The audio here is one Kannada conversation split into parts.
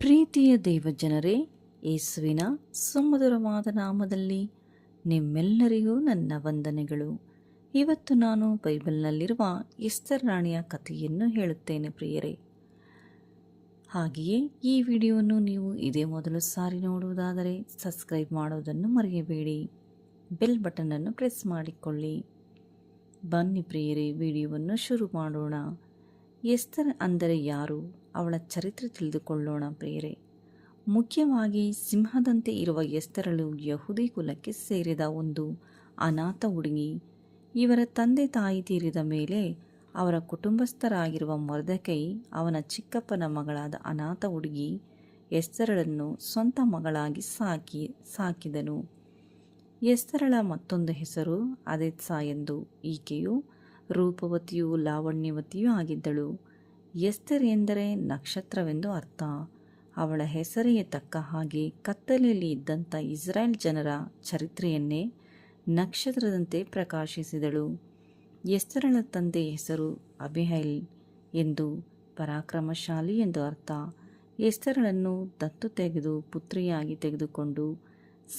ಪ್ರೀತಿಯ ದೇವಜನರೇ ಯೇಸುವಿನ ಸುಮಧುರವಾದ ನಾಮದಲ್ಲಿ ನಿಮ್ಮೆಲ್ಲರಿಗೂ ನನ್ನ ವಂದನೆಗಳು. ಇವತ್ತು ನಾನು ಬೈಬಲ್ನಲ್ಲಿರುವ ಎಸ್ತರ್ ರಾಣಿಯ ಕಥೆಯನ್ನು ಹೇಳುತ್ತೇನೆ ಪ್ರಿಯರೇ. ಹಾಗೆಯೇ ಈ ವಿಡಿಯೋವನ್ನು ನೀವು ಇದೇ ಮೊದಲು ಸಾರಿ ನೋಡುವುದಾದರೆ ಸಬ್ಸ್ಕ್ರೈಬ್ ಮಾಡೋದನ್ನು ಮರೆಯಬೇಡಿ. ಬೆಲ್ ಬಟನನ್ನು ಪ್ರೆಸ್ ಮಾಡಿಕೊಳ್ಳಿ. ಬನ್ನಿ ಪ್ರಿಯರೇ, ವಿಡಿಯೋವನ್ನು ಶುರು ಮಾಡೋಣ. ಎಸ್ತರ್ ಅಂದರೆ ಯಾರು? ಅವಳ ಚರಿತ್ರೆ ತಿಳಿದುಕೊಳ್ಳೋಣ ಪ್ರೇರೆ ಮುಖ್ಯವಾಗಿ ಸಿಂಹದಂತೆ ಇರುವ ಎಸ್ತರಳು ಯಹುದಿ ಕುಲಕ್ಕೆ ಸೇರಿದ ಒಂದು ಅನಾಥ ಹುಡುಗಿ, ಇವರ ತಂದೆ ತಾಯಿ ತೀರಿದ ಮೇಲೆ ಅವರ ಕುಟುಂಬಸ್ಥರಾಗಿರುವ ಮರ್ದಕೈ, ಅವನ ಚಿಕ್ಕಪ್ಪನ ಮಗಳಾದ ಅನಾಥ ಹುಡುಗಿ ಎಸ್ತರಳನ್ನು ಸ್ವಂತ ಮಗಳಾಗಿ ಸಾಕಿ, ಸಾಕಿದನು. ಎಸ್ತರಳ ಮತ್ತೊಂದು ಹೆಸರು? ಅದೆತ್ಸಾ ಎಂದು ಈಕೆಯು ರೂಪವತಿಯೂ ಲಾವಣ್ಯವತಿಯೂ ಆಗಿದ್ದಳು. ಎಸ್ತರ್ ಎಂದರೆ ನಕ್ಷತ್ರವೆಂದು ಅರ್ಥ. ಅವಳ ಹೆಸರಿಗೆ ತಕ್ಕ ಹಾಗೆ ಕತ್ತಲೆಯಲ್ಲಿ ಇದ್ದಂಥ ಇಸ್ರಾಯೇಲ್ ಜನರ ಚರಿತ್ರೆಯನ್ನೇ ನಕ್ಷತ್ರದಂತೆ ಪ್ರಕಾಶಿಸಿದಳು. ಎಸ್ತರಳ ತಂದೆ ಹೆಸರು ಅಬಿಹೈಲ್ ಎಂದು ಪರಾಕ್ರಮಶಾಲಿ ಎಂದು ಅರ್ಥ. ಎಸ್ತರಳನ್ನು ದತ್ತು ತೆಗೆದು ಪುತ್ರಿಯಾಗಿ ತೆಗೆದುಕೊಂಡು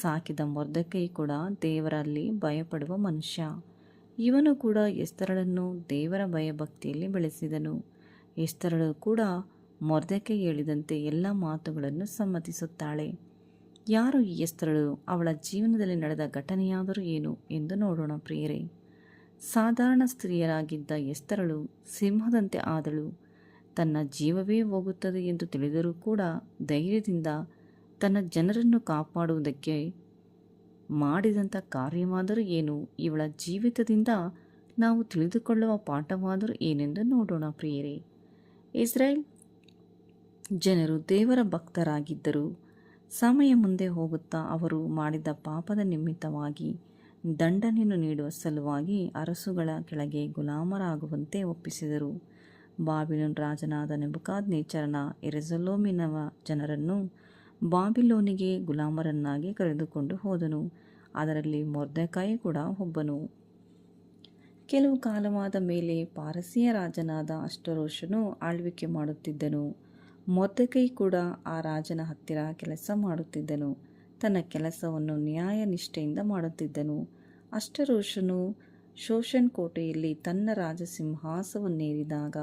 ಸಾಕಿದ ಮೊರ್ದಕೈ ಕೂಡ ದೇವರಲ್ಲಿ ಭಯಪಡುವ ಮನುಷ್ಯ. ಇವನು ಕೂಡ ಎಸ್ತರಳನ್ನು ದೇವರ ಭಯಭಕ್ತಿಯಲ್ಲಿ ಬೆಳೆಸಿದನು. ಎಸ್ತರಳು ಕೂಡ ಮೊರ್ದಕ್ಕೆ ಹೇಳಿದಂತೆ ಎಲ್ಲ ಮಾತುಗಳನ್ನು ಸಮ್ಮತಿಸುತ್ತಾಳೆ. ಯಾರು ಈ ಎಸ್ತರಳು? ಅವಳ ಜೀವನದಲ್ಲಿ ನಡೆದ ಘಟನೆಯಾದರೂ ಏನು ಎಂದು ನೋಡೋಣ ಪ್ರಿಯರೇ. ಸಾಧಾರಣ ಸ್ತ್ರೀಯರಾಗಿದ್ದ ಎಸ್ತರಳು ಸಿಂಹದಂತೆ ಆದಳು. ತನ್ನ ಜೀವವೇ ಹೋಗುತ್ತದೆ ಎಂದು ತಿಳಿದರೂ ಕೂಡ ಧೈರ್ಯದಿಂದ ತನ್ನ ಜನರನ್ನು ಕಾಪಾಡುವುದಕ್ಕೆ ಮಾಡಿದಂಥ ಕಾರ್ಯವಾದರೂ ಏನು? ಇವಳ ಜೀವಿತದಿಂದ ನಾವು ತಿಳಿದುಕೊಳ್ಳುವ ಪಾಠವಾದರೂ ಏನೆಂದು ನೋಡೋಣ ಪ್ರಿಯರೇ. ಇಸ್ರೇಲ್ ಜನರು ದೇವರ ಭಕ್ತರಾಗಿದ್ದರು. ಸಮಯ ಮುಂದೆ ಹೋಗುತ್ತಾ ಅವರು ಮಾಡಿದ ಪಾಪದ ನಿಮಿತ್ತವಾಗಿ ದಂಡನೆಯನ್ನು ನೀಡುವ ಸಲುವಾಗಿ ಅರಸುಗಳ ಕೆಳಗೆ ಗುಲಾಮರಾಗುವಂತೆ ಒಪ್ಪಿಸಿದರು. ಬಾಬಿಲೋನ್ ರಾಜನಾದ ನೆಬುಕಾದ್ ನೇಚರನ ಎರೆಸಲೋಮಿನವ ಜನರನ್ನು ಬಾಬಿಲೋನಿಗೆ ಗುಲಾಮರನ್ನಾಗಿ ಕರೆದುಕೊಂಡು ಹೋದನು. ಅದರಲ್ಲಿ ಮೊರ್ದೆಕಾಯಿ ಕೂಡ ಒಬ್ಬನು. ಕೆಲವು ಕಾಲವಾದ ಮೇಲೆ ಪಾರಸಿಯ ರಾಜನಾದ ಅಷ್ಟರೋಷನು ಆಳ್ವಿಕೆ ಮಾಡುತ್ತಿದ್ದನು. ಮೊರ್ದಕೈ ಕೂಡ ಆ ರಾಜನ ಹತ್ತಿರ ಕೆಲಸ ಮಾಡುತ್ತಿದ್ದನು. ತನ್ನ ಕೆಲಸವನ್ನು ನ್ಯಾಯ ನಿಷ್ಠೆಯಿಂದ ಮಾಡುತ್ತಿದ್ದನು. ಅಷ್ಟರೋಷನು ಶೋಷನ್ ಕೋಟೆಯಲ್ಲಿ ತನ್ನ ರಾಜಸಿಂಹಾಸವನ್ನೇರಿದಾಗ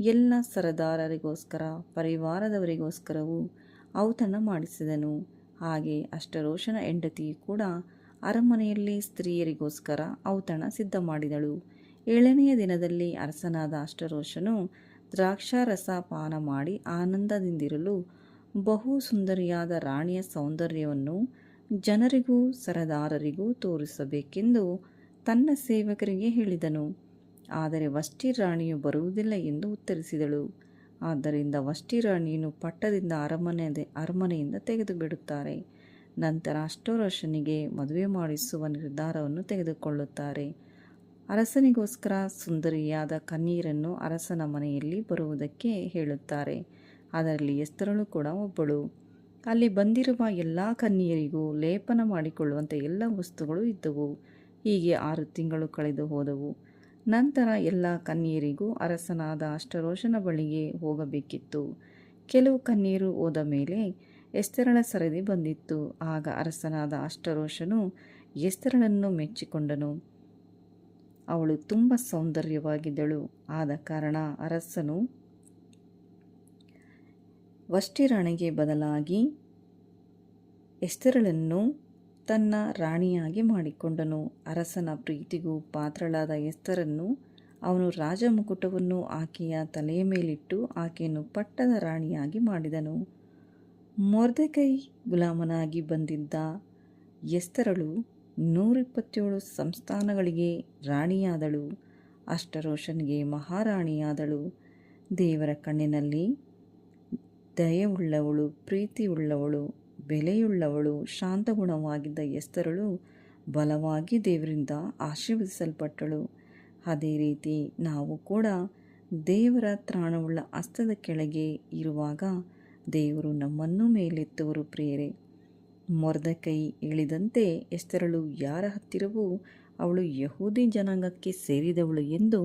ಎಲ್ಲ ಸರದಾರರಿಗೋಸ್ಕರ, ಪರಿವಾರದವರಿಗೋಸ್ಕರವೂ ಔತಣ ಮಾಡಿಸಿದನು. ಹಾಗೆ ಅಷ್ಟರೋಷನ ಹೆಂಡತಿ ಕೂಡ ಅರಮನೆಯಲ್ಲಿ ಸ್ತ್ರೀಯರಿಗೋಸ್ಕರ ಔತಣ ಸಿದ್ಧ ಮಾಡಿದಳು ಏಳನೆಯ ದಿನದಲ್ಲಿ ಅರಸನಾದ ಅಷ್ಟರೋಷನು ದ್ರಾಕ್ಷಾರಸ ಪಾನ ಮಾಡಿ ಆನಂದದಿಂದಿರಲು ಬಹು ಸುಂದರಿಯಾದ ರಾಣಿಯ ಸೌಂದರ್ಯವನ್ನು ಜನರಿಗೂ ಸರದಾರರಿಗೂ ತೋರಿಸಬೇಕೆಂದು ತನ್ನ ಸೇವಕರಿಗೆ ಹೇಳಿದನು. ಆದರೆ ವಷ್ಟಿ ರಾಣಿಯು ಬರುವುದಿಲ್ಲ ಎಂದು ಉತ್ತರಿಸಿದಳು. ಆದ್ದರಿಂದ ವಷ್ಟಿ ರಾಣಿಯನ್ನು ಪಟ್ಟದಿಂದ ಅರಮನೆ ಅರಮನೆಯಿಂದ ತೆಗೆದು ಬಿಡುತ್ತಾರೆ ನಂತರ ಅಷ್ಟೋರಶನಿಗೆ ಮದುವೆ ಮಾಡಿಸುವ ನಿರ್ಧಾರವನ್ನು ತೆಗೆದುಕೊಳ್ಳುತ್ತಾರೆ. ಅರಸನಿಗೋಸ್ಕರ ಸುಂದರಿಯಾದ ಕಣ್ಣೀರನ್ನು ಅರಸನ ಮನೆಯಲ್ಲಿ ಬರುವುದಕ್ಕೆ ಹೇಳುತ್ತಾರೆ. ಅದರಲ್ಲಿ ಎಸ್ತರಳು ಕೂಡ ಒಬ್ಬಳು. ಅಲ್ಲಿ ಬಂದಿರುವ ಎಲ್ಲ ಕನ್ನೀರಿಗೂ ಲೇಪನ ಮಾಡಿಕೊಳ್ಳುವಂಥ ಎಲ್ಲ ವಸ್ತುಗಳು ಇದ್ದವು. ಹೀಗೆ ಆರು ತಿಂಗಳು ಕಳೆದು ಹೋದವು. ನಂತರ ಎಲ್ಲ ಕನ್ನೀರಿಗೂ ಅರಸನಾದ ಅಷ್ಟರೋಷನ ಬಳಿಗೆ ಹೋಗಬೇಕಿತ್ತು. ಕೆಲವು ಕಣ್ಣೀರು ಹೋದ ಮೇಲೆ ಎಸ್ತರಳ ಸರದಿ ಬಂದಿತ್ತು. ಆಗ ಅರಸನಾದ ಅಷ್ಟರೋಷನು ಎಸ್ತರಳನ್ನು ಮೆಚ್ಚಿಕೊಂಡನು. ಅವಳು ತುಂಬ ಸೌಂದರ್ಯವಾಗಿದ್ದಳು. ಆದ ಕಾರಣ ಅರಸನು ವಷ್ಟಿರಾಣಿಗೆ ಬದಲಾಗಿ ಎಸ್ತರಳನ್ನು ತನ್ನ ರಾಣಿಯಾಗಿ ಮಾಡಿಕೊಂಡನು. ಅರಸನ ಪ್ರೀತಿಗೂ ಪಾತ್ರಳಾದ ಎಸ್ತರನ್ನು, ಅವನು ರಾಜಮುಕುಟವನ್ನು ಆಕೆಯ ತಲೆಯ ಮೇಲಿಟ್ಟು ಆಕೆಯನ್ನು ಪಟ್ಟದ ರಾಣಿಯಾಗಿ ಮಾಡಿದನು. ಮೊರ್ದೆಕೈ ಗುಲಾಮನಾಗಿ ಬಂದಿದ್ದ ಎಸ್ತರಳು ನೂರಿಪ್ಪತ್ತೇಳು ಸಂಸ್ಥಾನಗಳಿಗೆ ರಾಣಿಯಾದಳು. ಅಷ್ಟರೋಷನ್ಗೆ ಮಹಾರಾಣಿಯಾದಳು. ದೇವರ ಕಣ್ಣಿನಲ್ಲಿ ದಯವುಳ್ಳವಳು ಪ್ರೀತಿಯುಳ್ಳವಳು. ಬೆಲೆಯುಳ್ಳವಳು, ಶಾಂತಗುಣವಾಗಿದ್ದ ಎಸ್ತರಳು ಬಲವಾಗಿ ದೇವರಿಂದ ಆಶೀರ್ವದಿಸಲ್ಪಟ್ಟಳು. ಅದೇ ರೀತಿ ನಾವು ಕೂಡ ದೇವರ ತ್ರಾಣವುಳ್ಳ ಹಸ್ತದ ಕೆಳಗೆ ಇರುವಾಗ ದೇವರು ನಮ್ಮನ್ನು ಮೇಲೆತ್ತುವರು ಪ್ರಿಯರೇ. ಮೊರ್ದಕೈ ಇಳಿದಂತೆ ಎಸ್ತರಳು ಯಾರ ಹತ್ತಿರವೂ ಅವಳು ಯಹೂದಿ ಜನಾಂಗಕ್ಕೆ ಸೇರಿದವಳು ಎಂದು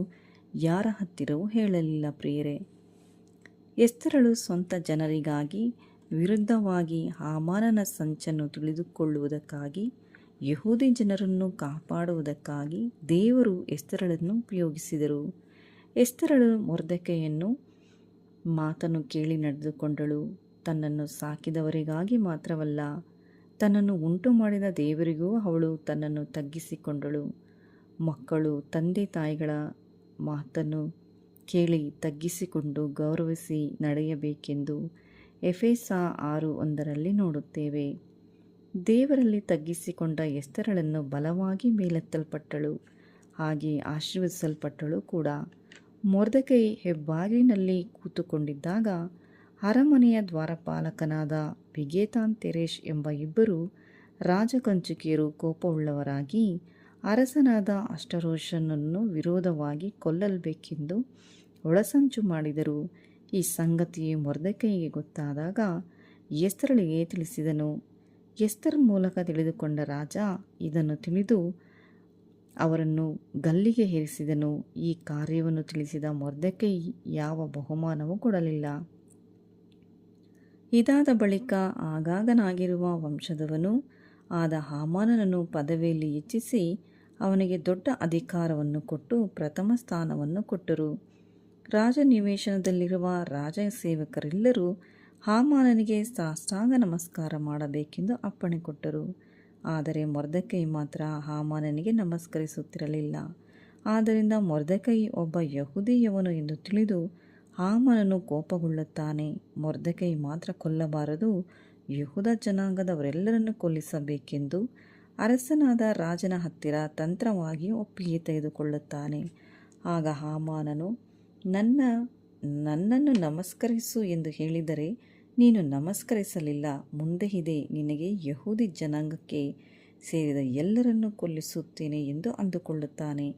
ಯಾರ ಹತ್ತಿರವೂ ಹೇಳಲಿಲ್ಲ ಪ್ರಿಯರೇ. ಎಸ್ತರಳು ಸ್ವಂತ ಜನರಿಗಾಗಿ ವಿರುದ್ಧವಾಗಿ ಹಾಮಾನನ ಸಂಚನ್ನು ತಿಳಿದುಕೊಳ್ಳುವುದಕ್ಕಾಗಿ, ಯಹೂದಿ ಜನರನ್ನು ಕಾಪಾಡುವುದಕ್ಕಾಗಿ ದೇವರು ಎಸ್ತರಳನ್ನು ಉಪಯೋಗಿಸಿದರು. ಎಸ್ತರಳು ಮೊರ್ದಕೆಯನ್ನು ಮಾತನ್ನು ಕೇಳಿ ನಡೆದುಕೊಂಡಳು. ತನ್ನನ್ನು ಸಾಕಿದವರಿಗಾಗಿ ಮಾತ್ರವಲ್ಲ, ತನ್ನನ್ನು ಉಂಟು ಮಾಡಿದ ದೇವರಿಗೂ ಅವಳು ತನ್ನನ್ನು ತಗ್ಗಿಸಿಕೊಂಡಳು. ಮಕ್ಕಳು, ತಂದೆ ತಾಯಿಗಳ ಮಾತನ್ನು ಕೇಳಿ ತಗ್ಗಿಸಿಕೊಂಡು ಗೌರವಿಸಿ ನಡೆಯಬೇಕೆಂದು ಎಫೆಸ ಆರು ಒಂದರಲ್ಲಿ ನೋಡುತ್ತೇವೆ. ದೇವರಲ್ಲಿ ತಗ್ಗಿಸಿಕೊಂಡ ಎಸ್ತರಳನ್ನು ಬಲವಾಗಿ ಮೇಲೆತ್ತಲ್ಪಟ್ಟಳು. ಹಾಗೆ ಆಶೀರ್ವದಿಸಲ್ಪಟ್ಟಳು ಕೂಡ. ಮೊರ್ದಕೈ ಹೆಬ್ಬಾಗಿಲಿನಲ್ಲಿ ಕೂತುಕೊಂಡಿದ್ದಾಗ ಅರಮನೆಯ ದ್ವಾರಪಾಲಕನಾದ ಬಿಗೇತಾನ್ ತೆರೇಶ್ ಎಂಬ ಇಬ್ಬರು ರಾಜಕಂಚುಕಿಯರು ಕೋಪವುಳ್ಳವರಾಗಿ ಅರಸನಾದ ಅಷ್ಟರೋಷನನ್ನು ವಿರೋಧವಾಗಿ ಕೊಲ್ಲಲ್ಬೇಕೆಂದು ಒಳಸಂಚು ಮಾಡಿದರು. ಈ ಸಂಗತಿ ಮೊರ್ದಕೈಗೆ ಗೊತ್ತಾದಾಗ ಎಸ್ತರಳಿಗೆ ತಿಳಿಸಿದನು. ಎಸ್ತರ್ ಮೂಲಕ ತಿಳಿದುಕೊಂಡ ರಾಜ ಇದನ್ನು ತಿಳಿದು ಅವರನ್ನು ಗಲ್ಲಿಗೆ ಹೇರಿಸಿದನು ಈ ಕಾರ್ಯವನ್ನು ತಿಳಿಸಿದ ಮೊರ್ದಕೈ ಯಾವ ಬಹುಮಾನವೂ ಕೊಡಲಿಲ್ಲ. ಇದಾದ ಬಳಿಕ ಆಗಾಗನಾಗಿರುವ ವಂಶದವನು ಆದ ಹಾಮಾನನನ್ನು ಪದವಿಯಲ್ಲಿ ಹೆಚ್ಚಿಸಿ ಅವನಿಗೆ ದೊಡ್ಡ ಅಧಿಕಾರವನ್ನು ಕೊಟ್ಟು ಪ್ರಥಮ ಸ್ಥಾನವನ್ನು ಕೊಟ್ಟರು. ರಾಜ ನಿವೇಶನದಲ್ಲಿರುವ ರಾಜ ಸೇವಕರೆಲ್ಲರೂ ಹಾಮಾನನಿಗೆ ಸಾಷ್ಟಾಂಗ ನಮಸ್ಕಾರ ಮಾಡಬೇಕೆಂದು ಅಪ್ಪಣೆ ಕೊಟ್ಟರು. ಆದರೆ ಮೊರ್ದಕೈ ಮಾತ್ರ ಹಾಮಾನನಿಗೆ ನಮಸ್ಕರಿಸುತ್ತಿರಲಿಲ್ಲ. ಆದ್ದರಿಂದ ಮೊರ್ದಕೈ ಒಬ್ಬ ಯಹುದಿಯವನು ಎಂದು ತಿಳಿದು ಹಾಮನನು ಕೋಪಗೊಳ್ಳುತ್ತಾನೆ. ಮೊರ್ದಕೈ ಮಾತ್ರ ಕೊಲ್ಲಬಾರದು. ಯಹುದ ಜನಾಂಗದವರೆಲ್ಲರನ್ನು ಕೊಲ್ಲಿಸಬೇಕೆಂದು ಅರಸನಾದ ರಾಜನ ಹತ್ತಿರ ತಂತ್ರವಾಗಿ ಒಪ್ಪಿಗೆ ತೆಗೆದುಕೊಳ್ಳುತ್ತಾನೆ. ಆಗ ಹಾಮಾನನು ನನ್ನ, ನನ್ನನ್ನು ನಮಸ್ಕರಿಸು ಎಂದು ಹೇಳಿದರೆ ನೀನು ನಮಸ್ಕರಿಸಲಿಲ್ಲ. ಮುಂದೆ ಇದೆ, ನಿನಗೆ ಯಹೂದಿ ಜನಾಂಗಕ್ಕೆ ಸೇರಿದ ಎಲ್ಲರನ್ನೂ ಕೊಲ್ಲಿಸುತ್ತೇನೆ ಎಂದು ಅಂದುಕೊಳ್ಳುತ್ತಾನೆ.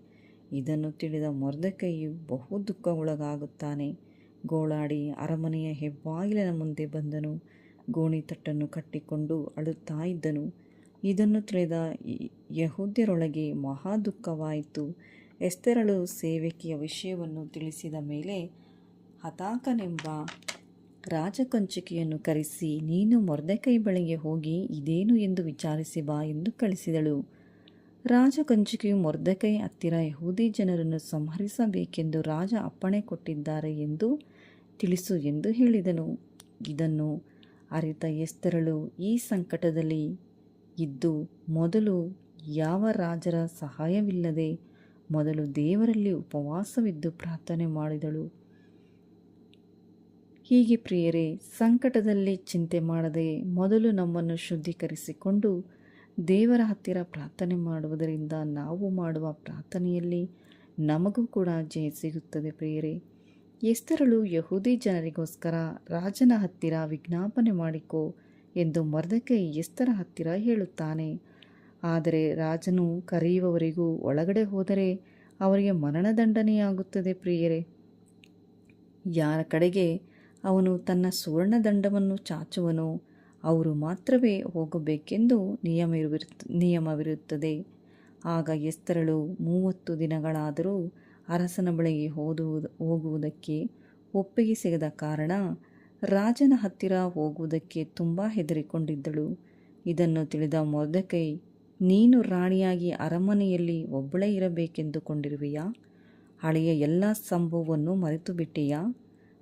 ಇದನ್ನು ತಿಳಿದ ಮೊರ್ದಕೈಯು ಬಹು ದುಃಖ ಒಳಗಾಗುತ್ತಾನೆ ಗೋಳಾಡಿ ಅರಮನೆಯ ಹೆಬ್ಬಾಗಿಲಿನ ಮುಂದೆ ಬಂದನು. ಗೋಣಿತಟ್ಟನ್ನು ಕಟ್ಟಿಕೊಂಡು ಅಳುತ್ತಾ ಇದ್ದನು. ಇದನ್ನು ತಿಳಿದ ಯಹೂದ್ಯರೊಳಗೆ ಮಹಾ ದುಃಖವಾಯಿತು. ಎಸ್ತೆರಳು ಸೇವಕಿಯ ವಿಷಯವನ್ನು ತಿಳಿಸಿದ ಮೇಲೆ, ಹತಾಕನೆಂಬ ರಾಜಕೊಂಚಿಕೆಯನ್ನು ಕರೆಸಿ, ನೀನು ಮೊರ್ದೆಕೈ ಬಳಿಗೆ ಹೋಗಿ ಇದೇನು ಎಂದು ವಿಚಾರಿಸಿ ಬಾ ಎಂದು ಕಳಿಸಿದಳು. ರಾಜಕೊಂಚಿಕೆಯು ಮೊರ್ದಕೈ ಹತ್ತಿರ ಯಹೂದಿ ಜನರನ್ನು ಸಂಹರಿಸಬೇಕೆಂದು ರಾಜ ಅಪ್ಪಣೆ ಕೊಟ್ಟಿದ್ದಾರೆ ಎಂದು ತಿಳಿಸು ಎಂದು ಹೇಳಿದನು. ಇದನ್ನು ಅರಿತ ಎಸ್ತರಳು ಈ ಸಂಕಟದಲ್ಲಿ ಇದ್ದು, ಮೊದಲು ಯಾವ ರಾಜರ ಸಹಾಯವಿಲ್ಲದೆ ಮೊದಲು ದೇವರಲ್ಲಿ ಉಪವಾಸವಿದ್ದು ಪ್ರಾರ್ಥನೆ ಮಾಡಿದಳು. ಹೀಗೆ ಪ್ರಿಯರೇ, ಸಂಕಟದಲ್ಲಿ ಚಿಂತೆ ಮಾಡದೆ ಮೊದಲು ನಮ್ಮನ್ನು ಶುದ್ಧೀಕರಿಸಿಕೊಂಡು ದೇವರ ಹತ್ತಿರ ಪ್ರಾರ್ಥನೆ ಮಾಡುವುದರಿಂದ ನಾವು ಮಾಡುವ ಪ್ರಾರ್ಥನೆಯಲ್ಲಿ ನಮಗೂ ಕೂಡ ಜಯ ಸಿಗುತ್ತದೆ ಪ್ರಿಯರೇ. ಎಸ್ತರಳು ಯಹೂದಿ ಜನರಿಗೋಸ್ಕರ ರಾಜನ ಹತ್ತಿರ ವಿಜ್ಞಾಪನೆ ಮಾಡಿಕೋ ಎಂದು ಮರ್ದಕೈ ಎಸ್ತರ ಹತ್ತಿರ ಹೇಳುತ್ತಾನೆ. ಆದರೆ ರಾಜನು ಕರೆಯುವವರೆಗೂ ಒಳಗಡೆ ಹೋದರೆ ಅವರಿಗೆ ಮರಣದಂಡನೆಯಾಗುತ್ತದೆ ಪ್ರಿಯರೇ. ಯಾರ ಕಡೆಗೆ ಅವನು ತನ್ನ ಸುವರ್ಣದಂಡವನ್ನು ಚಾಚುವನೋ ಅವರು ಮಾತ್ರವೇ ಹೋಗಬೇಕೆಂದು ನಿಯಮ ನಿಯಮವಿರುತ್ತದೆ. ಆಗ ಎಸ್ತರಳು ಮೂವತ್ತು ದಿನಗಳಾದರೂ ಅರಸನ ಬಳಿಗೆ ಹೋದುವುದು ಹೋಗುವುದಕ್ಕೆ ಒಪ್ಪಿಗೆ ಸಿಗದ ಕಾರಣ ರಾಜನ ಹತ್ತಿರ ಹೋಗುವುದಕ್ಕೆ ತುಂಬ ಹೆದರಿಕೊಂಡಿದ್ದಳು. ಇದನ್ನು ತಿಳಿದ ಮೊರ್ದಕೈ ನೀನು ರಾಣಿಯಾಗಿ ಅರಮನೆಯಲ್ಲಿ ಒಬ್ಬಳೇ ಇರಬೇಕೆಂದುಕೊಂಡಿರುವೆಯಾ? ಹಳೆಯ ಎಲ್ಲ ಸಂಭವವನ್ನು ಮರೆತು ಬಿಟ್ಟೆಯಾ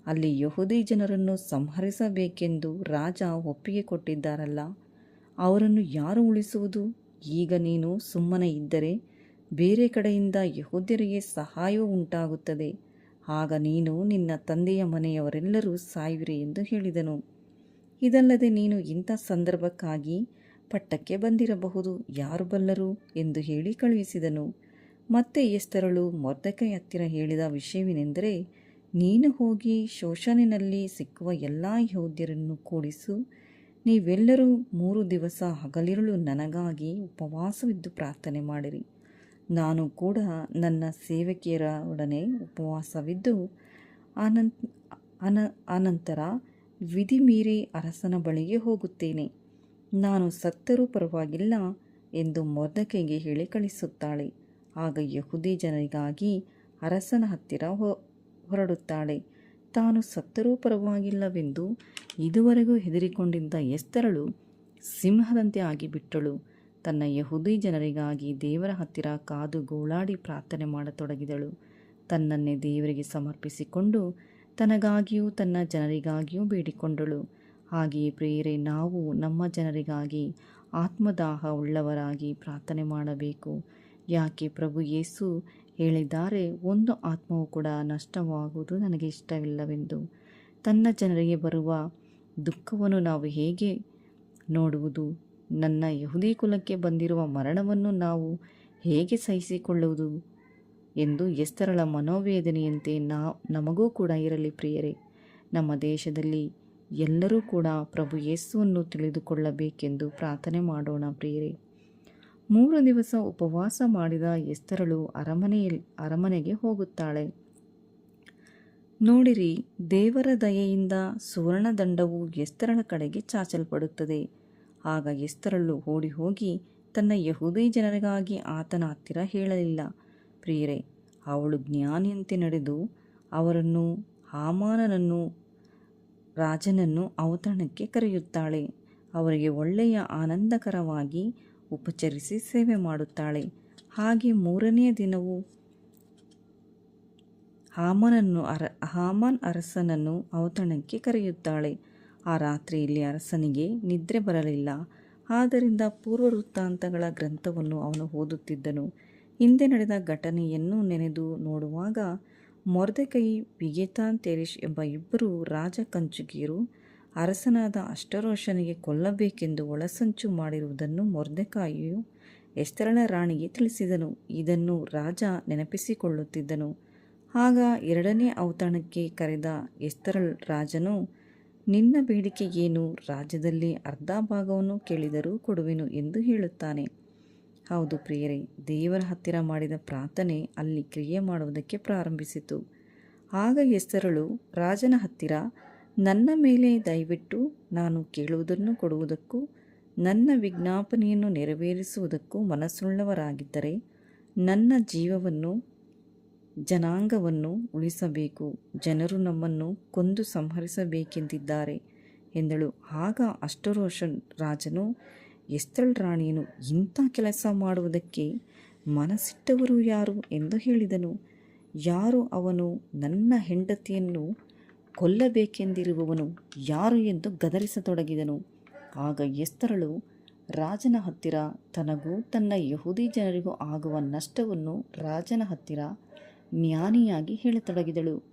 ಅಲ್ಲಿ ಯಹುದಿ ಜನರನ್ನು ಸಂಹರಿಸಬೇಕೆಂದು ರಾಜ ಒಪ್ಪಿಗೆ ಕೊಟ್ಟಿದ್ದಾರಲ್ಲ, ಅವರನ್ನು ಯಾರು ಉಳಿಸುವುದು? ಈಗ ನೀನು ಸುಮ್ಮನೆ ಇದ್ದರೆ ಬೇರೆ ಕಡೆಯಿಂದ ಯಹೂದ್ಯರಿಗೆ ಸಹಾಯವೂ ಉಂಟಾಗುತ್ತದೆ. ಆಗ ನೀನು ನಿನ್ನ ತಂದೆಯ ಮನೆಯವರೆಲ್ಲರೂ ಸಾಯುವಿರಿ ಎಂದು ಹೇಳಿದನು. ಇದಲ್ಲದೆ ನೀನು ಇಂಥ ಸಂದರ್ಭಕ್ಕಾಗಿ ಪಟ್ಟಕ್ಕೆ ಬಂದಿರಬಹುದು. ಯಾರು ಬಲ್ಲರು ಎಂದು ಹೇಳಿ ಕಳುಹಿಸಿದನು. ಮತ್ತೆ ಎಸ್ತರಳು ಮೊರ್ದಕೈ ಹತ್ತಿರ ಹೇಳಿದ ವಿಷಯವೇನೆಂದರೆ, ನೀನು ಹೋಗಿ ಶೋಷನಿನಲ್ಲಿ ಸಿಕ್ಕುವ ಎಲ್ಲ ಯೋಧ್ಯರನ್ನು ಕೂಡಿಸು. ನೀವೆಲ್ಲರೂ ಮೂರು ದಿವಸ ಹಗಲಿರುಳು ನನಗಾಗಿ ಉಪವಾಸವಿದ್ದು ಪ್ರಾರ್ಥನೆ ಮಾಡಿರಿ. ನಾನು ಕೂಡ ನನ್ನ ಸೇವಕಿಯರ ಒಡನೆ ಉಪವಾಸವಿದ್ದು, ಅನಂತ, ಅನ, ಅನಂತರ ವಿಧಿ ಮೀರಿ ಅರಸನ ಬಳಿಗೆ ಹೋಗುತ್ತೇನೆ. ನಾನು ಸತ್ತರೂ ಪರವಾಗಿಲ್ಲ ಎಂದು ಮೊರ್ದಕೆಗೆ ಹೇಳಿ ಕಳಿಸುತ್ತಾಳೆ. ಆಗ ಯಹುದಿ ಜನರಿಗಾಗಿ ಅರಸನ ಹತ್ತಿರ ಹೊರಡುತ್ತಾಳೆ. ತಾನು ಸತ್ತರೂ ಪರವಾಗಿಲ್ಲವೆಂದು ಇದುವರೆಗೂ ಹೆದರಿಕೊಂಡಿದ್ದ ಎಸ್ತರಳು ಸಿಂಹದಂತೆ ಆಗಿಬಿಟ್ಟಳು. ತನ್ನ ಯಹೂದಿ ಜನರಿಗಾಗಿ ದೇವರ ಹತ್ತಿರ ಕಾದು ಗೋಳಾಡಿ ಪ್ರಾರ್ಥನೆ ಮಾಡತೊಡಗಿದಳು. ತನ್ನನ್ನೇ ದೇವರಿಗೆ ಸಮರ್ಪಿಸಿಕೊಂಡು ತನಗಾಗಿಯೂ ತನ್ನ ಜನರಿಗಾಗಿಯೂ ಬೇಡಿಕೊಂಡಳು. ಹಾಗೆಯೇ ಪ್ರಿಯರೇ, ನಾವು ನಮ್ಮ ಜನರಿಗಾಗಿ ಆತ್ಮದಾಹ ಉಳ್ಳವರಾಗಿ ಪ್ರಾರ್ಥನೆ ಮಾಡಬೇಕು. ಯಾಕೆ ಪ್ರಭು ಯೇಸು ಹೇಳಿದ್ದಾರೆ, ಒಂದು ಆತ್ಮವು ಕೂಡ ನಷ್ಟವಾಗುವುದು ನನಗೆ ಇಷ್ಟವಿಲ್ಲವೆಂದು. ತನ್ನ ಜನರಿಗೆ ಬರುವ ದುಃಖವನ್ನು ನಾವು ಹೇಗೆ ನೋಡುವುದು? ನನ್ನ ಯಹುದಿ ಕುಲಕ್ಕೆ ಬಂದಿರುವ ಮರಣವನ್ನು ನಾವು ಹೇಗೆ ಸಹಿಸಿಕೊಳ್ಳುವುದು? ಎಂದು ಎಸ್ತರಳ ಮನೋವೇದನೆಯಂತೆ ನಾ, ನಮಗೂ ಕೂಡ ಇರಲಿ ಪ್ರಿಯರೇ. ನಮ್ಮ ದೇಶದಲ್ಲಿ ಎಲ್ಲರೂ ಕೂಡ ಪ್ರಭು ಯೇಸುವನ್ನು ತಿಳಿದುಕೊಳ್ಳಬೇಕೆಂದು ಪ್ರಾರ್ಥನೆ ಮಾಡೋಣ ಪ್ರಿಯರೇ. ಮೂರು ದಿವಸ ಉಪವಾಸ ಮಾಡಿದ ಎಸ್ತರಳು ಅರಮನೆಯಲ್ಲಿ ಅರಮನೆಗೆ ಹೋಗುತ್ತಾಳೆ. ನೋಡಿರಿ, ದೇವರ ದಯೆಯಿಂದ ಸುವರ್ಣದಂಡವು ಎಸ್ತರಳ ಕಡೆಗೆ ಚಾಚಲ್ಪಡುತ್ತದೆ. ಆಗ ಎಸ್ತರಳು ಓಡಿ ಹೋಗಿ ತನ್ನ ಯಹೂದಿ ಜನರಿಗಾಗಿ ಆತನ ಹತ್ತಿರ ಹೇಳಲಿಲ್ಲ. ಪ್ರಿಯರೇ, ಅವಳು ಜ್ಞಾನಿಯಂತೆ ನಡೆದು ಅವರನ್ನು ಹಾಮಾನನನ್ನು ರಾಜನನ್ನು ಔತಣಕ್ಕೆ ಕರೆಯುತ್ತಾಳೆ. ಅವರಿಗೆ ಒಳ್ಳೆಯ ಆನಂದಕರವಾಗಿ ಉಪಚರಿಸಿ ಸೇವೆ ಮಾಡುತ್ತಾಳೆ. ಹಾಗೆ ಮೂರನೆಯ ದಿನವೂ ಹಾಮನನ್ನು ಅರ, ಹಾಮನ್ ಅರಸನನ್ನು ಔತಣಕ್ಕೆ ಕರೆಯುತ್ತಾಳೆ. ಆ ರಾತ್ರಿಯಲ್ಲಿ ಅರಸನಿಗೆ ನಿದ್ರೆ ಬರಲಿಲ್ಲ. ಆದ್ದರಿಂದ ಪೂರ್ವ ವೃತ್ತಾಂತಗಳ ಗ್ರಂಥವನ್ನು ಅವನು ಓದುತ್ತಿದ್ದನು. ಹಿಂದೆ ನಡೆದ ಘಟನೆಯನ್ನು ನೆನೆದು ನೋಡುವಾಗ ಮೊರ್ದೆಕೈ ವಿಗೇತಾನ್ ತೆರಿಶ್ ಎಂಬ ಇಬ್ಬರು ರಾಜ ಕಂಚುಕಿಯರು ಅರಸನಾದ ಅಷ್ಟರೋಷನಿಗೆ ಕೊಲ್ಲಬೇಕೆಂದು ಒಳಸಂಚು ಮಾಡಿರುವುದನ್ನು ಮೊರ್ದೆಕಾಯಿಯು ಎಸ್ತರಳ ರಾಣಿಗೆ ತಿಳಿಸಿದನು. ಇದನ್ನು ರಾಜ ನೆನಪಿಸಿಕೊಳ್ಳುತ್ತಿದ್ದನು. ಆಗ ಎರಡನೇ ಔತಣಕ್ಕೆ ಕರೆದ ಎಸ್ತರಳ್ ರಾಜನು, ನಿನ್ನ ಬೇಡಿಕೆ ಏನು? ರಾಜ್ಯದಲ್ಲಿ ಅರ್ಧ ಭಾಗವನ್ನು ಕೇಳಿದರೂ ಕೊಡುವೆನು ಎಂದು ಹೇಳುತ್ತಾನೆ. ಹೌದು ಪ್ರಿಯರೇ, ದೇವರ ಹತ್ತಿರ ಮಾಡಿದ ಪ್ರಾರ್ಥನೆ ಅಲ್ಲಿ ಕ್ರಿಯೆ ಮಾಡುವುದಕ್ಕೆ ಪ್ರಾರಂಭಿಸಿತು. ಆಗ ಹೆಸರಳು ರಾಜನ ಹತ್ತಿರ, ನನ್ನ ಮೇಲೆ ದಯವಿಟ್ಟು ನಾನು ಕೇಳುವುದನ್ನು ಕೊಡುವುದಕ್ಕೂ, ನನ್ನ ವಿಜ್ಞಾಪನೆಯನ್ನು ನೆರವೇರಿಸುವುದಕ್ಕೂ ಮನಸ್ಸುಳ್ಳವರಾಗಿದ್ದರೆ, ನನ್ನ ಜೀವವನ್ನು, ಜನಾಂಗವನ್ನು ಉಳಿಸಬೇಕು, ಜನರು ನಮ್ಮನ್ನು ಕೊಂದು ಸಂಹರಿಸಬೇಕೆಂದಿದ್ದಾರೆ ಎಂದಳು. ಆಗ ಅಷ್ಟರೋಷನ್ ರಾಜನು ಎಸ್ತಳ್ ರಾಣಿಯನು ಇಂಥ ಕೆಲಸ ಮಾಡುವುದಕ್ಕೆ ಮನಸ್ಸಿಟ್ಟವರು ಯಾರು ಎಂದು ಹೇಳಿದನು. ಯಾರು ಅವನು ನನ್ನ ಹೆಂಡತಿಯನ್ನು ಕೊಲ್ಲಬೇಕೆಂದಿರುವವನು ಯಾರು ಎಂದು ಗದರಿಸತೊಡಗಿದನು. ಆಗ ಎಸ್ತರಳು, ರಾಜನ ಹತ್ತಿರ, ತನಗೂ ತನ್ನ ಯಹೂದಿ ಜನರಿಗೂ ಆಗುವ ನಷ್ಟವನ್ನು ರಾಜನ ಹತ್ತಿರ ಜ್ಞಾನಿಯಾಗಿ ಹೇಳತೊಡಗಿದಳು.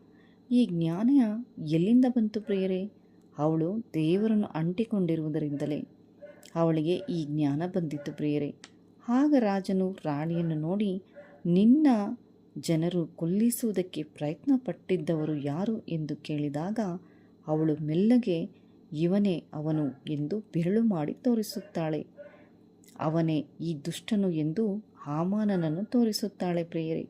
ಈ ಜ್ಞಾನ ಎಲ್ಲಿಂದ ಬಂತು ಪ್ರಿಯರೇ? ಅವಳು ದೇವರನ್ನು ಅಂಟಿಕೊಂಡಿರುವುದರಿಂದಲೇ. ಅವಳಿಗೆ ಈ ಜ್ಞಾನ ಬಂದಿತ್ತು ಪ್ರಿಯರೇ. ಆಗ ರಾಜನು ರಾಣಿಯನ್ನು ನೋಡಿ, ನಿನ್ನ ಜನರು ಕೊಲ್ಲಿಸುವುದಕ್ಕೆ ಪ್ರಯತ್ನ ಪಟ್ಟಿದ್ದವರು ಯಾರು ಎಂದು ಕೇಳಿದಾಗ, ಅವಳು ಮೆಲ್ಲಗೆ, ಇವನೇ ಅವನು ಎಂದು ಬೆರಳು ಮಾಡಿ ತೋರಿಸುತ್ತಾಳೆ. ಅವನೇ ಈ ದುಷ್ಟನು ಎಂದು ಹಾಮಾನನನ್ನು ತೋರಿಸುತ್ತಾಳೆ ಪ್ರಿಯರೇ.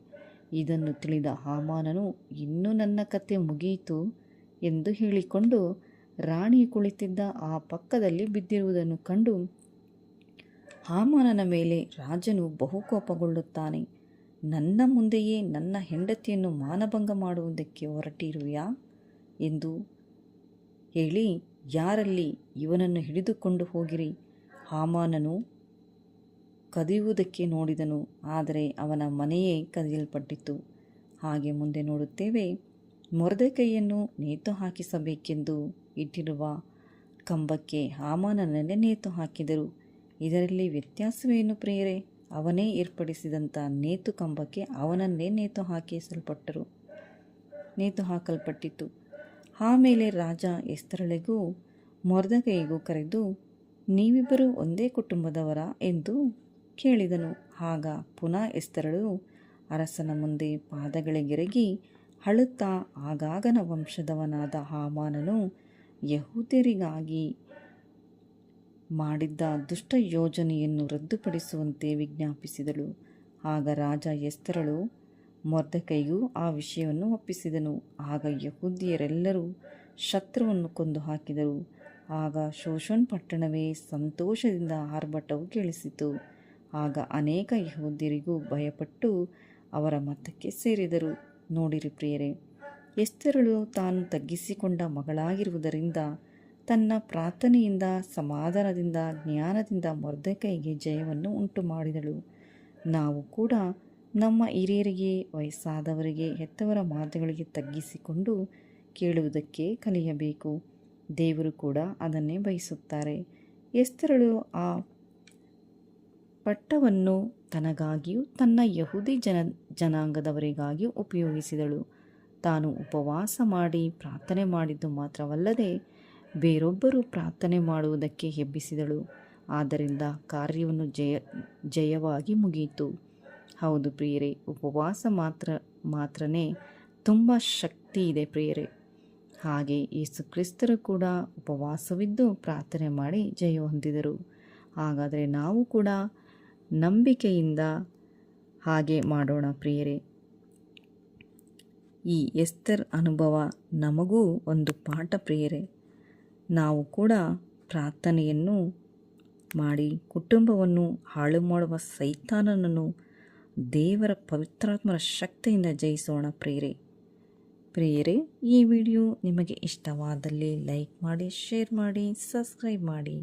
ಇದನ್ನು ತಿಳಿದ ಹಾಮಾನನು, ಇನ್ನೂ ನನ್ನ ಕತೆ ಮುಗಿಯಿತು ಎಂದು ಹೇಳಿಕೊಂಡು ರಾಣಿ ಕುಳಿತಿದ್ದ ಆ ಪಕ್ಕದಲ್ಲಿ ಬಿದ್ದಿರುವುದನ್ನು ಕಂಡು ಹಾಮಾನನ ಮೇಲೆ ರಾಜನು ಬಹುಕೋಪಗೊಳ್ಳುತ್ತಾನೆ. ನನ್ನ ಮುಂದೆಯೇ ನನ್ನ ಹೆಂಡತಿಯನ್ನು ಮಾನಭಂಗ ಮಾಡುವುದಕ್ಕೆ ಹೊರಟಿರುವೆಯಾ? ಎಂದು ಹೇಳಿ, ಯಾರಲ್ಲಿ ಇವನನ್ನು ಹಿಡಿದುಕೊಂಡು ಹೋಗಿರಿ? ಹಾಮಾನನು ಕದಿಯುವುದಕ್ಕೆ ನೋಡಿದನು, ಆದರೆ ಅವನ ಮನೆಯೇ ಕದಿಯಲ್ಪಟ್ಟಿತು ಹಾಗೆ ಮುಂದೆ ನೋಡುತ್ತೇವೆ, ಮೊರದೆಕೈಯನ್ನು ನೇತು ಹಾಕಿಸಬೇಕೆಂದು ಇಟ್ಟಿರುವ ಕಂಬಕ್ಕೆ ಹಾಮಾನನನ್ನೇ ನೇತು ಹಾಕಿದರು. ಇದರಲ್ಲಿ ವ್ಯತ್ಯಾಸವೇನು ಪ್ರಿಯರೇ? ಅವನೇ ಏರ್ಪಡಿಸಿದಂಥ ನೇತು ಕಂಬಕ್ಕೆ ಅವನನ್ನೇ ನೇತು ಹಾಕಿಸಲ್ಪಟ್ಟರು. ನೇತು ಹಾಕಲ್ಪಟ್ಟಿತು ಆಮೇಲೆ ರಾಜ ಎಸ್ತರಳಿಗೂ ಮೊರ್ದಗೈಗೂ ಕರೆದು, ನೀವಿಬ್ಬರು ಒಂದೇ ಕುಟುಂಬದವರ? ಎಂದು ಕೇಳಿದನು. ಆಗ ಪುನಃ ಎಸ್ತರಳು ಅರಸನ ಮುಂದೆ ಪಾದಗಳಿಗೆರಗಿ ಅಳುತ್ತಾ ಆಗಾಗನ ವಂಶದವನಾದ ಹಾಮಾನನು ಯಹೂದ್ಯರಿಗಾಗಿ ಮಾಡಿದ್ದ ದುಷ್ಟ ಯೋಜನೆಯನ್ನು ರದ್ದುಪಡಿಸುವಂತೆ ವಿಜ್ಞಾಪಿಸಿದಳು. ಆಗ ರಾಜ ಎಸ್ತರಳು ಮೊರ್ದಕೈಗೂ ಆ ವಿಷಯವನ್ನು ಒಪ್ಪಿಸಿದನು. ಆಗ ಯಹೂದಿಯರೆಲ್ಲರೂ ಶತ್ರುವನ್ನು ಕೊಂದು ಹಾಕಿದರು ಆಗ ಶೋಷಣ್ ಪಟ್ಟಣವೇ ಸಂತೋಷದಿಂದ ಆರ್ಭಟವು ಕೇಳಿಸಿತು. ಆಗ ಅನೇಕ ಯಹೂದ್ಯರಿಗೂ ಭಯಪಟ್ಟು ಅವರ ಮತಕ್ಕೆ ಸೇರಿದರು. ನೋಡಿರಿ ಪ್ರಿಯರೇ ಎಸ್ತರಳು ತಾನು ತಗ್ಗಿಸಿಕೊಂಡ ಮಗಳಾಗಿರುವುದರಿಂದ ತನ್ನ ಪ್ರಾರ್ಥನೆಯಿಂದ, ಸಮಾಧಾನದಿಂದ, ಜ್ಞಾನದಿಂದ ಮೊರ್ದೆಕೈಗೆ ಜಯವನ್ನು ಉಂಟು ಮಾಡಿದಳು ನಾವು ಕೂಡ ನಮ್ಮ ಹಿರಿಯರಿಗೆ, ವಯಸ್ಸಾದವರಿಗೆ, ಹೆತ್ತವರ ಮಾತುಗಳಿಗೆ ತಗ್ಗಿಸಿಕೊಂಡು ಕೇಳುವುದಕ್ಕೆ ಕಲಿಯಬೇಕು. ದೇವರು ಕೂಡ ಅದನ್ನೇ ಬಯಸುತ್ತಾರೆ. ಎಸ್ತರಳು ಆ ಪಟ್ಟವನ್ನು ತನಗಾಗಿಯೂ ತನ್ನ ಯಹೂದಿ ಜನ ಜನಾಂಗದವರಿಗಾಗಿಯೂ ಉಪಯೋಗಿಸಿದಳು. ತಾನು ಉಪವಾಸ ಮಾಡಿ ಪ್ರಾರ್ಥನೆ ಮಾಡಿದ್ದು ಮಾತ್ರವಲ್ಲದೆ ಬೇರೊಬ್ಬರು ಪ್ರಾರ್ಥನೆ ಮಾಡುವುದಕ್ಕೆ ಹೆಬ್ಬಿಸಿದಳು. ಆದ್ದರಿಂದ ಕಾರ್ಯವನ್ನು ಜಯ, ಜಯವಾಗಿ ಮುಗಿಯಿತು. ಹೌದು ಪ್ರಿಯರೇ, ಉಪವಾಸ ಮಾತ್ರ, ಮಾತ್ರನೇ ತುಂಬ ಶಕ್ತಿ ಇದೆ ಪ್ರಿಯರೇ. ಹಾಗೆ ಯೇಸು ಕ್ರಿಸ್ತರು ಕೂಡ ಉಪವಾಸವಿದ್ದು ಪ್ರಾರ್ಥನೆ ಮಾಡಿ ಜಯ ಹೊಂದಿದರು. ಹಾಗಾದರೆ ನಾವು ಕೂಡ ನಂಬಿಕೆಯಿಂದ ಹಾಗೆ ಮಾಡೋಣ ಪ್ರಿಯರೇ. ಈ ಎಸ್ತರ್ ಅನುಭವ ನಮಗೂ ಒಂದು ಪಾಠ ಪ್ರಿಯರೇ. ನಾವು ಕೂಡ ಪ್ರಾರ್ಥನೆಯನ್ನು ಮಾಡಿ ಕುಟುಂಬವನ್ನು ಹಾಳು ಮಾಡುವ ಸೈತಾನನನ್ನು ದೇವರ ಪವಿತ್ರಾತ್ಮರ ಶಕ್ತಿಯಿಂದ ಜಯಿಸೋಣ ಪ್ರಿಯರೇ. ಪ್ರಿಯರೇ, ಈ ವಿಡಿಯೋ ನಿಮಗೆ ಇಷ್ಟವಾದಲ್ಲಿ ಲೈಕ್ ಮಾಡಿ, ಶೇರ್ ಮಾಡಿ, ಸಬ್ಸ್ಕ್ರೈಬ್ ಮಾಡಿ.